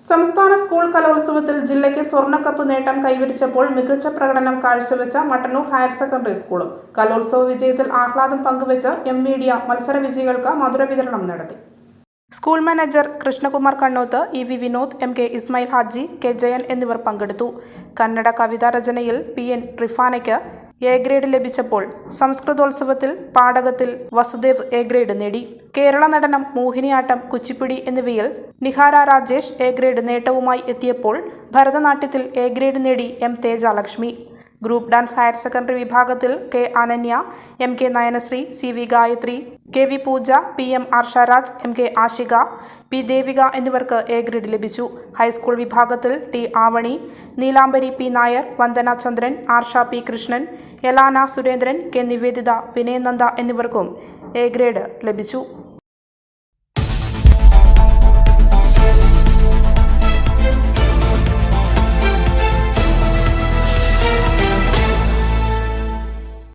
സംസ്ഥാന സ്കൂൾ കലോത്സവത്തിൽ ജില്ലയ്ക്ക് സ്വർണക്കപ്പ് നേട്ടം കൈവരിച്ചപ്പോൾ മികച്ച പ്രകടനം കാഴ്ചവെച്ച മട്ടന്നൂർ ഹയർ സെക്കൻഡറി സ്കൂളും. കലോത്സവ വിജയത്തിൽ ആഹ്ലാദം പങ്കുവെച്ച് എം മീഡിയ മത്സര വിജയികൾക്ക് മധുര വിതരണം നടത്തി. School manager Krishnakumar Kannoth E V Vinod M K Ismail Haji K Jayan എന്നിവർ പങ്കെടുത്തു. കന്നഡ കവിതാ രചനയിൽ പി എൻ റിഫാനയ്ക്ക് എ ഗ്രേഡ് ലഭിച്ചപ്പോൾ സംസ്കൃതോത്സവത്തിൽ പാടകത്തിൽ വസുദേവ് എ ഗ്രേഡ് നേടി. കേരള നടനം മോഹിനിയാട്ടം കുച്ചിപ്പിടി എന്നിവയിൽ നിഹാര രാജേഷ് എ ഗ്രേഡ് നേട്ടവുമായി എത്തിയപ്പോൾ ഭരതനാട്യത്തിൽ എ ഗ്രേഡ് നേടി M Thejalakshmi. Group dance higher secondary വിഭാഗത്തിൽ K Ananya M K Nayanasree C V Gayathri K V Pooja P M Arsharaj M K Ashika P Devika എന്നിവർക്ക് A grade ലഭിച്ചു. High school വിഭാഗത്തിൽ T Avani Neelambari P Nair Vandana Chandran Arsha P Krishnan Yalana Surendran K Niveditha Vinayananda എന്നിവർക്കും A grade ലഭിച്ചു.